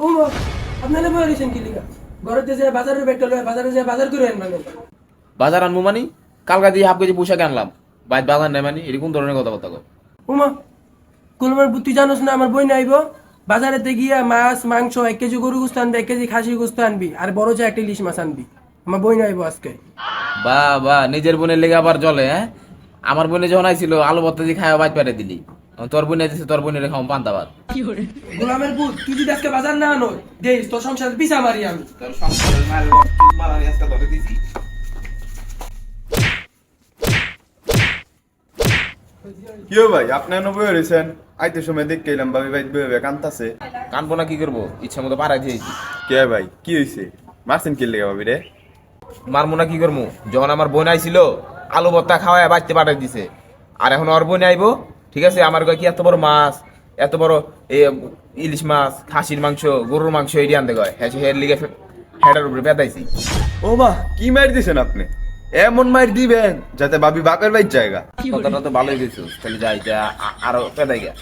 ও আপনারা বলে দিয়েছেন কি লিগা? ঘরেতে যে বাজারের ব্যাগটা লয় বাজারে যে বাজার করে আনবেন বাজার আনব মানি? কালকা দিয়ে হাফ কেজি পোশাক আনলাম। বাইর বাজার নেই মানি এরকম ধরনের কথাবার্তা কর উমা কুলমার তুই জানোস না আমার বই নাইব বাজারেতে গিয়া মাছ মাংস এক কেজি গরু গোস্ত আনবি এক কেজি খাসি গোস্ত আনবি আর বড় চা একটা ইলিশ মাছ আনবি। আমার বই নাইব আজকে। বা বা নিজের বোনের লেগে আবার জলে হ্যাঁ? আমার বোনে যখন আইছিল আলু ভর্তা দিয়ে খাওয়া বাইর পেটে দিলি। তোর বোনে দিছে তোর বোনের পান্তা ভাত। গোলামের পুত তুই যদি আজকে বাজার না আনো দেখ তোর সংসার পিছা মারি আমি। তোর মায়ের মারা আজকে ধরে দিছি। কিও ভাই আপনি রয়েছেন আইতে সময় দেখতে এলাম ভাবি ভাই কান্তাছে কানবো না কি করব? ইচ্ছা মতো পাড়াই দিয়েছি কে ভাই? কি হয়েছে মারছেন কি লেগে ভাবি রে? মারমু না কি করব? যখন আমার বোন আইছিল আলু ভর্তা খাওয়ায় বাড়তে পাঠাই দিছে। আর এখন ওর বোন আইবো ঠিক আছে? আমার কয় কি এত বড় মাছ এত বড় এ ইলিশ মাছ খাসির মাংস গরুর মাংস এটি আনতে কয়? হ্যাঁ হের লিগে হেডার উপরে পেতাইছি ও বাহ কি মার দিছেন আপনি? এমন মার দিবেন যাতে বাবি বাপের ভাই জায়গা। কথাটা তো ভালোই দিছিস তাহলে যাই যা আরও পেদাই গা